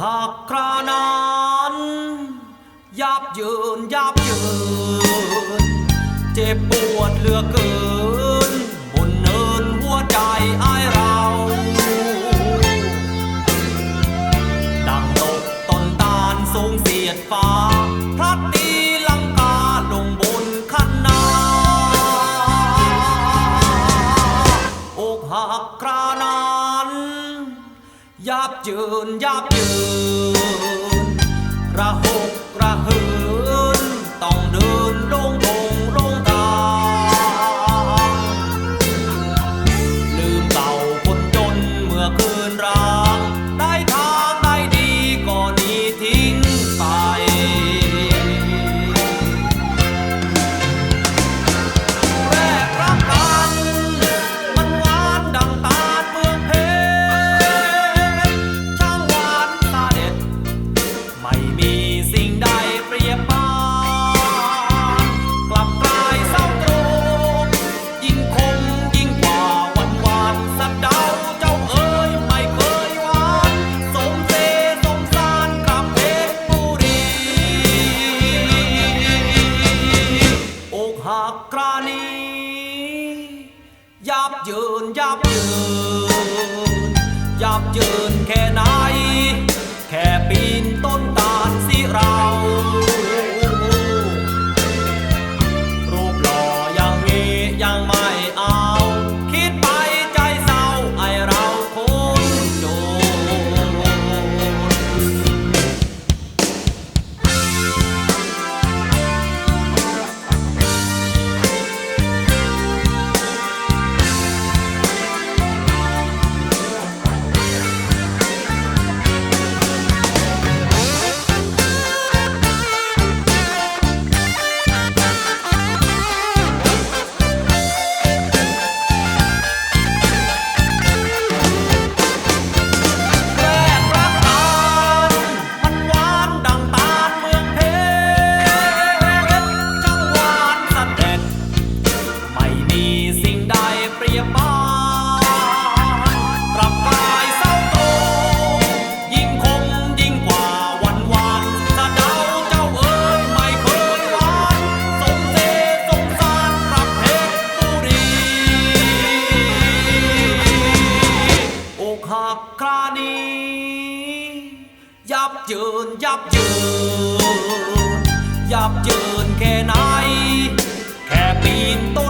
หากครานั้นยับยืนยับยืน เจ็บปวดเหลือเกิน ยับเยินยับเยินระหกระเหิน ยับเยินยับเยินยับเยินแค่ไหน ยับเจินยับเจินยับเจินแค่ไหน แค่ปีนต้น